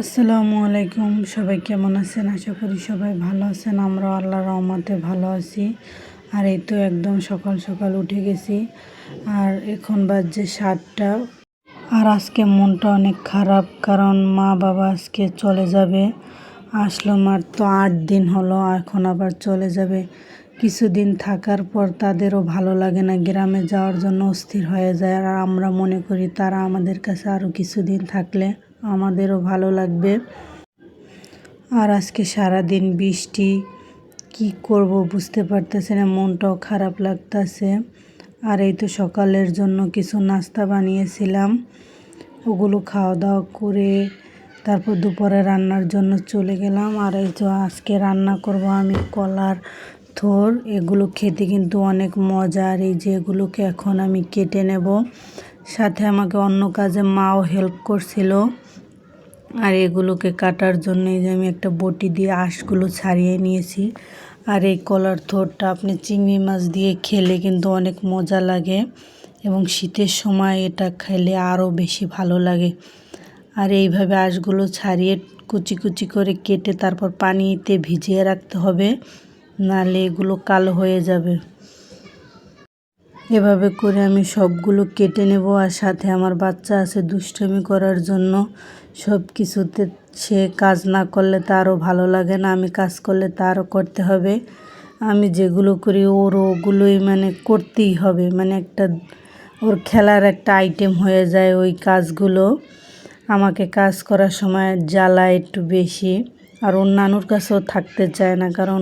আসসালামু আলাইকুম, সবাই কেমন আছেন? আশা করি সবাই ভালো আছেন। আমরা আল্লাহ রহমতে ভালো আছি। আর এই তো একদম সকাল সকাল উঠে গেছি। আর এখন বাজছে সাতটা। আর আজকে মনটা অনেক খারাপ, কারণ মা বাবা আজকে চলে যাবে। আসলো মার তো আট দিন হলো, এখন আবার চলে যাবে। কিছুদিন থাকার পর তাদেরও ভালো লাগে না, গ্রামে যাওয়ার জন্য অস্থির হয়ে যায়। আর আমরা মনে করি তারা আমাদের কাছে আরও কিছুদিন থাকলে আমাদেরও ভালো লাগবে। আর আজকে সারা দিন বৃষ্টি, কি করব বুঝতে পারতেছে না, মনটাও খারাপ লাগতেছে। আর এই তো সকালের জন্য কিছু নাস্তা বানিয়েছিলাম। ওগুলো খাওয়া দাওয়া করে তারপর দুপুরে রান্নার জন্য চলে গেলাম। আর এই তো আজকে রান্না করব আমি কলার থোর। এগুলো খেতে কিন্তু অনেক মজা। আর এই যে এগুলোকে এখন আমি কেটে নেব। সাথে আমাকে অন্য কাজে মাও হেল্প করছিল। আর এগুলোকে কাটার জন্য যে আমি একটা বটি দিয়ে আঁশগুলো ছাড়িয়ে নিয়েছি। আর এই কলার থোরটা আপনি চিংড়ি মাছ দিয়ে খেলে কিন্তু অনেক মজা লাগে এবং শীতের সময় এটা খেলে আরও বেশি ভালো লাগে। আর এইভাবে আঁশগুলো ছাড়িয়ে কুচি কুচি করে কেটে তারপর পানিতে ভিজিয়ে রাখতে হবে নাহলে এগুলো কালো হয়ে যাবে। এভাবে করে আমি সবগুলো কেটে নেব আর সাথে আমার বাচ্চা আছে দুষ্টমি করার জন্য। সব কিছুতে সে কাজ না করলে তারও ভালো লাগে না, আমি কাজ করলে তারও করতে হবে। আমি যেগুলো করি ওর ওগুলোই মানে করতেই হবে মানে একটা ওর খেলার একটা আইটেম হয়ে যায় ওই কাজগুলো। আমাকে কাজ করার সময় জ্বালা একটু বেশি আর ওর নানুর কাছেও থাকতে চায় না, কারণ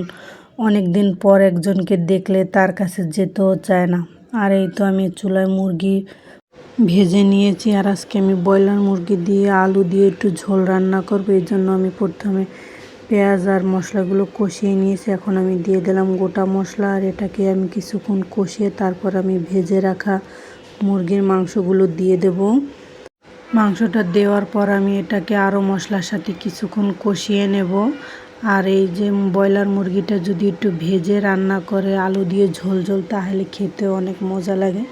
অনেক দিন পর একজনকে দেখলে তার কাছে যেতেও চায় না। আর এই তো আমি চুলায় মুরগি ভেজে নিয়েছি আর আজকে আমি ব্রয়লার মুরগি দিয়ে, আলু দিয়ে একটু ঝোল রান্না করব। এই জন্য আমি প্রথমে পেঁয়াজ আর মশলাগুলো কষিয়ে নিয়েছি। এখন আমি দিয়ে দিলাম গোটা মশলা আর এটাকে আমি কিছুক্ষণ কষিয়ে তারপর আমি ভেজে রাখা মুরগির মাংসগুলো দিয়ে দেব। মাংসটা দেওয়ার পর আমি এটাকে আরও মশলার সাথে কিছুক্ষণ কষিয়ে নেব। আর এই যে ব্রয়লার মুরগিটা যদি একটু ভেজে রান্না করে, আলু দিয়ে ঝোল ঝোল, তাহলে খেতে অনেক মজা লাগে।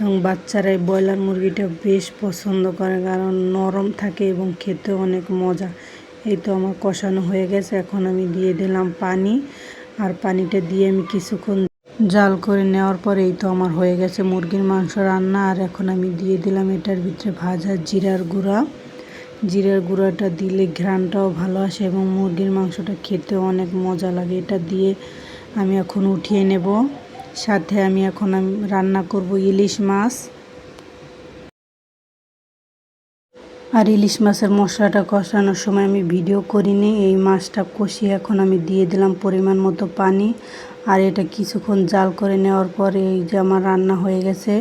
এবং বাচ্চারা এই ব্রয়লার মুরগিটা বেশ পছন্দ করে, কারণ নরম থাকে এবং খেতে অনেক মজা। এই তো আমার কষানো হয়ে গেছে, এখন আমি দিয়ে দিলাম পানি। আর পানিটা দিয়ে আমি কিছুক্ষণ জাল করে নেওয়ার পরে এই তো আমার হয়ে গেছে মুরগির মাংস রান্না। আর এখন আমি দিয়ে দিলাম এটার ভিতরে ভাজা জিরার গুঁড়া। জিরার গুঁড়াটা দিলে ঘ্রাণটাও ভালো আসে এবং মুরগির মাংসটা খেতে অনেক মজা লাগে। এটা দিয়ে আমি এখন উঠিয়ে নেব। সাথে আমি এখন রান্না করব ইলিশ মাছ। আর ইলিশ মাছের মশলাটা কষানোর সময় আমি ভিডিও করিনি। এই মাছটা কষিয়ে এখন আমি দিয়ে দিলাম পরিমাণ মতো পানি। আর এটা কিছুক্ষণ জাল করে নেওয়ার পরে এই যে আমার রান্না হয়ে গেছে,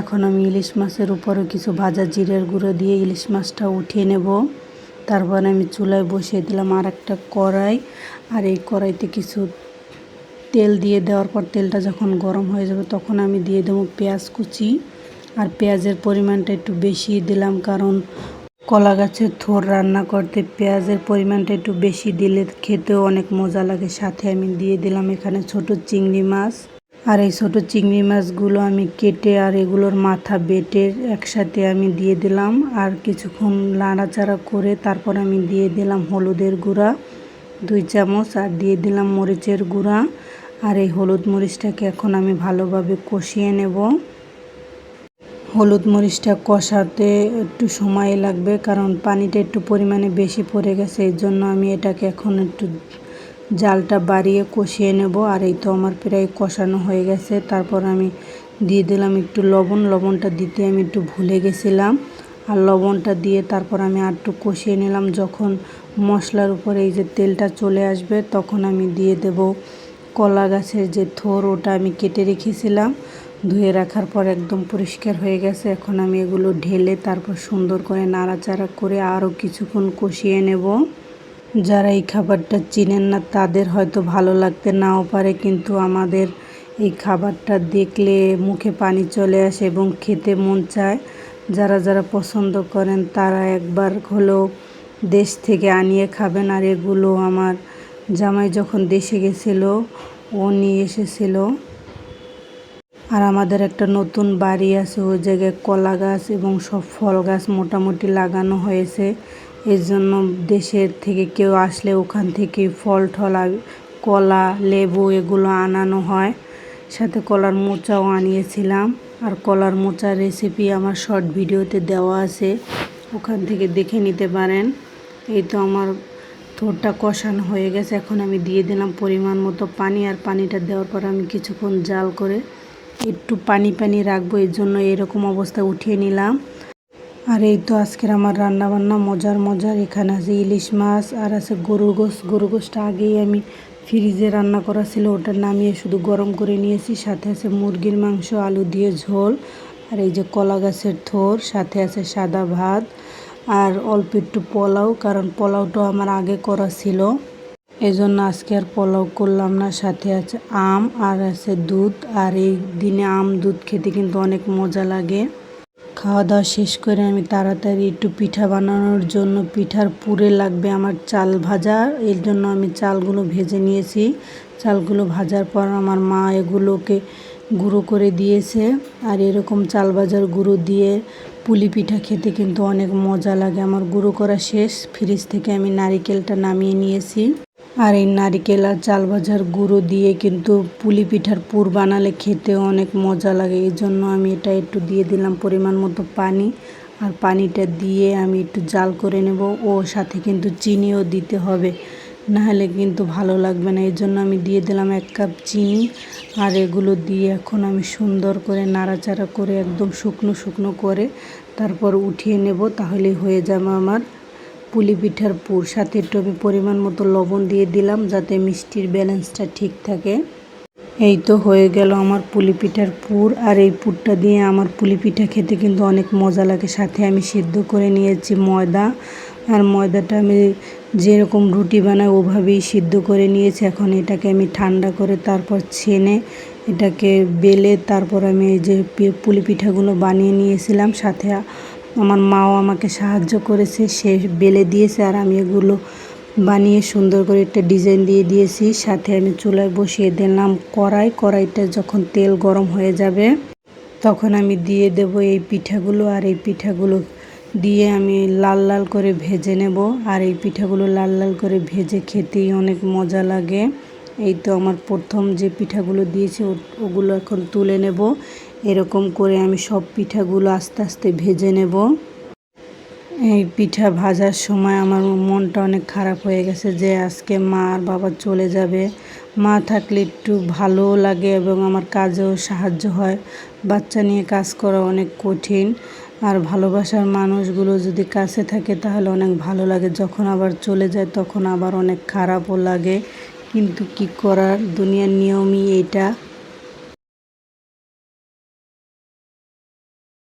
এখন আমি ইলিশ মাছের উপরে কিছু ভাজা জিরের গুঁড়ো দিয়ে ইলিশ মাছটা উঠিয়ে নেব। তারপর আমি চুলায় বসিয়ে দিলাম আর একটা কড়াই, আর এই কড়াইতে কিছু তেল দিয়ে দেওয়ার পর তেলটা যখন গরম হয়ে যাবে তখন আমি দিয়ে দেবো পেঁয়াজ কুচি। আর পেঁয়াজের পরিমাণটা একটু বেশি দিলাম, কারণ কলা গাছের থোর রান্না করতে পেঁয়াজের পরিমাণটা একটু বেশি দিলে খেতেও অনেক মজা লাগে। সাথে আমি দিয়ে দিলাম এখানে ছোট চিংড়ি মাছ। আর এই ছোটো চিংড়ি মাছগুলো আমি কেটে আর এগুলোর মাথা বেটে একসাথে আমি দিয়ে দিলাম। আর কিছুক্ষণ নাড়াচাড়া করে তারপর আমি দিয়ে দিলাম হলুদের গুঁড়া, দুই চামচ, আর দিয়ে দিলাম মরিচের গুঁড়া। আর এই হলুদ মরিচটাকে এখন আমি ভালোভাবে কষিয়ে নেব। হলুদ মরিচটা কষাতে একটু সময় লাগবে, কারণ পানিটা একটু পরিমাণে বেশি পড়ে গেছে, এই জন্য আমি এটাকে এখন একটু জালটা বাড়িয়ে কষিয়ে নেব, আর এই তো আমার প্রায় কষানো হয়ে গেছে। তারপর আমি দিয়ে দিলাম একটু লবণ, লবণটা দিতে আমি একটু ভুলে গেছিলাম, আর লবণটা দিয়ে তারপর আমি আর একটু কষিয়ে নিলাম। যখন মশলার উপরে এই যে তেলটা চলে আসবে, তখন আমি দিয়ে দেব কলা গাছের যে থোর, ওটা আমি কেটে রেখেছিলাম। ধুয়ে রাখার পর একদম পরিষ্কার হয়ে গেছে। এখন আমি এগুলো ঢেলে তারপর সুন্দর করে নাড়াচাড়া করে আরও কিছুক্ষণ কষিয়ে নেব। যারা এই খাবারটা চিনেন না, তাদের হয়তো ভালো লাগতে নাও পারে, কিন্তু আমাদের এই খাবারটা দেখলে মুখে পানি চলে আসে এবং খেতে মন চায়। যারা যারা পছন্দ করেন, তারা একবার হলেও দেশ থেকে আনিয়ে খাবেন। আর এগুলো আমার জামাই যখন দেশে গেছিল, ও নিয়ে এসেছিল। আর আমাদের একটা নতুন বাড়ি আছে, ওই জায়গায় কলা গাছ এবং সব ফল গাছ মোটামুটি লাগানো হয়েছে। এই জন্য দেশের থেকে কেউ আসলে ওখান থেকে ফল আ- কলা, লেবু এগুলো আনানো হয়। সাথে কলার মোচাও আনিয়েছিলাম। আর কলার মোচার রেসিপি আমার শর্ট ভিডিওতে দেওয়া আছে, ওখান থেকে দেখে নিতে পারেন। এই তো আমার থোরটা কষানো হয়ে গেছে। এখন আমি দিয়ে দিলাম পরিমাণ মতো পানি, আর পানিটা দেওয়ার পর আমি কিছুক্ষণ জাল করে একটু পানি পানি রাখব, এর জন্য এরকম অবস্থায় উঠিয়ে নিলাম। আর এই তো আজকের আমার রান্না বান্না মজার মজার। এখানে আছে ইলিশ মাছ আর আছে গরুর গোস গরুর গোসটা আগেই আমি ফ্রিজে রান্না করা ছিল, ওটা নামিয়ে শুধু গরম করে নিয়েছি। সাথে আছে মুরগির মাংস, আলু দিয়ে ঝোল, আর এই যে কলা গাছের থোর, সাথে আছে সাদা ভাত, আর অল্প একটু পোলাও, কারণ পোলাওটাও আমার আগে করা ছিল। এই জন্য আজকে আর পোলাও করলাম না। সাথে আছে আম, আর আছে দুধ, আর এই দিনে আম দুধ খেতে কিন্তু অনেক মজা লাগে। খাওয়া দাওয়া শেষ করে আমি তাড়াতাড়ি একটু পিঠা বানানোর জন্য পিঠার পুরে লাগবে আমার চাল ভাজা। এর জন্য আমি চালগুলো ভেজে নিয়েছি। চালগুলো ভাজার পর আমার মা এগুলোকে গুঁড়ো করে দিয়েছে। আর এরকম চাল ভাজার গুঁড়ো দিয়ে পুলি পিঠা খেতে কিন্তু অনেক মজা লাগে। আমার গুঁড়ো করা শেষ। ফ্রিজ থেকে আমি নারিকেলটা নামিয়ে নিয়েছি। আর এই নারিকেল আর চাল ভাজার গুঁড়ো দিয়ে কিন্তু পুলি পিঠার পুর বানালে খেতে অনেক মজা লাগে। এই জন্য আমি এটা একটু দিয়ে দিলাম পরিমাণ মতো পানি আর পানিটা দিয়ে আমি একটু জাল করে নেব। ও সাথে কিন্তু চিনিও দিতে হবে, নাহলে কিন্তু ভালো লাগবে না। এই জন্য আমি দিয়ে দিলাম এক কাপ চিনি আর এগুলো দিয়ে এখন আমি সুন্দর করে নাড়াচাড়া করে একদম শুকনো শুকনো করে তারপর উঠিয়ে নেব, তাহলেই হয়ে যাবে আমার পুলি পিঠার পুর সাথে আমি পরিমাণ মতো লবণ দিয়ে দিলাম যাতে মিষ্টির ব্যালেন্সটা ঠিক থাকে। এই তো হয়ে গেল আমার পুলি পিঠার পুর আর এই পুরটা দিয়ে আমার পুলি পিঠা খেতে কিন্তু অনেক মজা লাগে। সাথে আমি সিদ্ধ করে নিয়েছি ময়দা আর ময়দাটা আমি যেরকম রুটি বানাই ওভাবেই সিদ্ধ করে নিয়েছি। এখন এটাকে আমি ঠান্ডা করে তারপর ছেনে এটাকে বেলে তারপর আমি এই যে পুলি পিঠাগুলো বানিয়ে নিয়েছিলাম। সাথে আমার মাও আমাকে সাহায্য করেছে, সে বেলে দিয়েছে আর আমি এগুলো বানিয়ে সুন্দর করে একটা ডিজাইন দিয়ে দিয়েছি। সাথে আমি চুলায় বসিয়ে দিলাম কড়াই, কড়াইটা যখন তেল গরম হয়ে যাবে তখন আমি দিয়ে দেব এই পিঠাগুলো আর এই পিঠাগুলো দিয়ে আমি লাল লাল করে ভেজে নেব। আর এই পিঠাগুলো লাল লাল করে ভেজে খেতেই অনেক মজা লাগে। এই তো আমার প্রথম যে পিঠাগুলো দিয়েছে, ওগুলো এখন তুলে নেব। এরকম করে আমি সব পিঠাগুলো আস্তে আস্তে ভেজে নেব। এই পিঠা ভাজার সময় আমার মনটা অনেক খারাপ হয়ে গেছে যে আজকে মা আর বাবা চলে যাবে। মা থাকলে একটু ভালোও লাগে এবং আমার কাজেও সাহায্য হয়। বাচ্চা নিয়ে কাজ করা অনেক কঠিন আর ভালোবাসার মানুষগুলো যদি কাছে থাকে তাহলে অনেক ভালো লাগে। যখন আবার চলে যায় তখন আবার অনেক খারাপও লাগে। কিন্তু কি করার? দুনিয়ার নিয়মই এটা